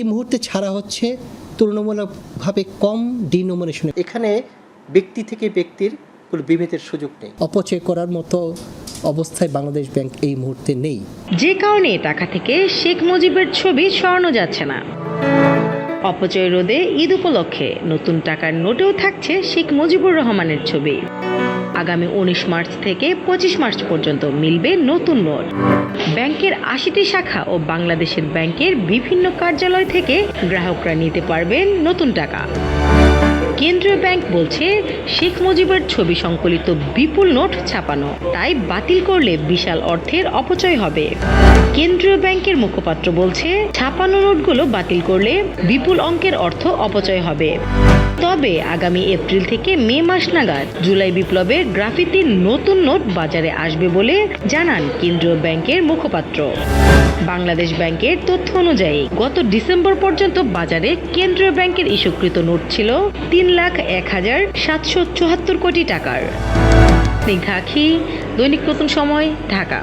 এই মুহূর্তে ছাড়া হচ্ছে তুলনামূলকভাবে কম ডিনোমিনেশনে এখানে ব্যক্তি থেকে ব্যক্তির কোনো বিভেদের সুযোগ নেই। অপচয় করার মতো অবস্থায় বাংলাদেশ ব্যাংক এই মুহূর্তে নেই। যে কারণে টাকা থেকে শেখ মুজিবের ছবি সরানো যাচ্ছে না। অপচয় রোধে ঈদ উপলক্ষে নতুন টাকার নোটেও থাকছে শেখ মুজিবুর রহমানের ছবি। আগামী উনিশ মার্চ থেকে পঁচিশ মার্চ পর্যন্ত মিলবে নতুন নোট ব্যাংকের আশিটি শাখা ও বাংলাদেশের ব্যাংকের বিভিন্ন কার্যালয় থেকে গ্রাহকরা নিতে পারবেন নতুন টাকা। কেন্দ্রীয় ব্যাংক বলছে, শেখ মুজিবের ছবি সংকলিত বিপুল নোট ছাপানো। তাই বাতিল করলে বিশাল অর্থের অপচয় হবে। কেন্দ্রীয় ব্যাংকের মুখপাত্র বলছে, ছাপানো নোটগুলো বাতিল করলে বিপুল অঙ্কের অর্থ অপচয় হবে। তবে আগামী এপ্রিল থেকে মে মাস নাগাদ জুলাই বিপ্লবের গ্রাফিতির নতুন নোট বাজারে আসবে বলে জানান কেন্দ্রীয় ব্যাংকের মুখপাত্র। বাংলাদেশ ব্যাংকের তথ্য অনুযায়ী, গত ডিসেম্বর পর্যন্ত বাজারে কেন্দ্রীয় ব্যাংকের ইস্যুকৃত নোট ছিল তিন লাখ এক হাজার সাতশো চুয়াত্তর কোটি টাকার। স্নিগ্ধা দৈনিক নতুন সময় ঢাকা।